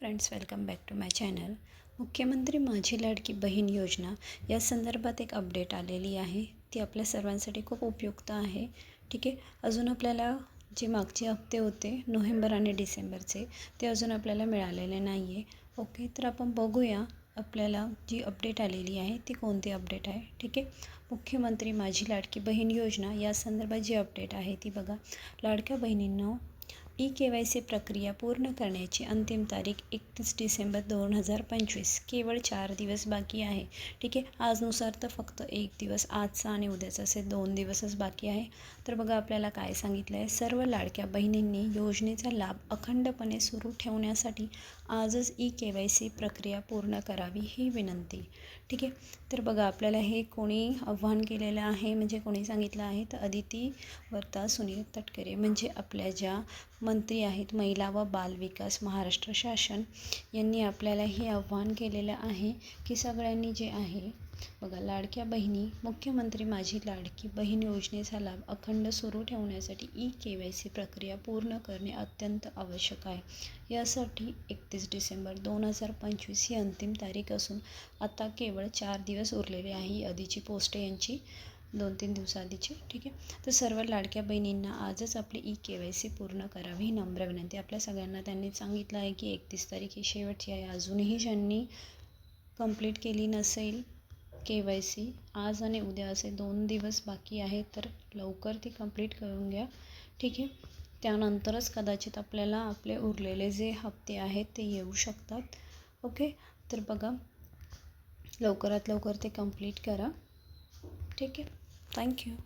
Friends welcome back to my channel मुख्यमंत्री माझी लाडकी बहीण योजना या संदर्भात एक अपडेट आलेली आहे. ती आपल्या सर्वांसाठी खूप उपयुक्त आहे. ठीक आहे? अजून आपल्याला जे मागचे हप्ते होते नोव्हेंबर आणि डिसेंबरचे ते अजून आपल्याला मिळालेले नाही आहे ओके तर आपण बघूया आपल्याला जी अपडेट आलेली आहे ती कोणती अपडेट आहे? ठीक आहे? मुख्यमंत्री माझी लाडकी बहीण योजना या संदर्भात जी अपडेट आहे ती बघा. लाडक्या बहिणींना ई के वाय सी प्रक्रिया पूर्ण करण्याची अंतिम तारीख एकतीस डिसेंबर दोन हजार पंचवीस. केवळ चार दिवस बाकी आहे. ठीक आहे? आजनुसार तर फक्त एक दिवस आजचा आणि उद्याचा असे दोन दिवसच बाकी आहे. तर बघा आपल्याला काय सांगितलं आहे सर्व लाडक्या बहिणींनी योजनेचा लाभ अखंडपणे सुरू ठेवण्यासाठी आजच ई के वाय सी प्रक्रिया पूर्ण करावी ही विनंती. ठीक आहे? तर बघा आपल्याला हे कोणी आव्हान केलेलं आहे म्हणजे कोणी सांगितलं आहे तर अदिती वर्ता सुनील तटकरे. म्हणजे आपल्या ज्या मंत्री आहेत महिला व बालविकास महाराष्ट्र शासन यांनी आपल्याला हे आव्हान केलेलं आहे की सगळ्यांनी जे आहे बघा लाडक्या बहिणी मुख्यमंत्री माझी लाडकी बहीण योजनेचा लाभ अखंड सुरू ठेवण्यासाठी ई के वाय सी प्रक्रिया पूर्ण करणे अत्यंत आवश्यक आहे. यासाठी एकतीस डिसेंबर दोन हजार पंचवीस ही अंतिम तारीख असून आता केवळ चार दिवस उरलेले आहे. आधीची पोस्ट यांची दोन तीन दिवसाआधीची ठीक आहे? तर सर्व लाडक्या बहिणींना आजच आपली ई के वाय सी पूर्ण करावी ही नम्र विनंती. आपल्या सगळ्यांना त्यांनी सांगितलं आहे की एकतीस तारीख ही शेवटची आहे. अजूनही ज्यांनी कंप्लीट केली नसेल के वाय सी आज आणि उद्या असे दोन दिवस बाकी आहेत तर लवकर ती कंप्लीट करून घ्या ठीक आहे? त्यानंतरच कदाचित आपल्याला आपले उरलेले जे हप्ते आहेत ते येऊ शकतात ओके? तर बघा लवकरात लवकर ते कंप्लीट करा ठीक आहे? Thank you.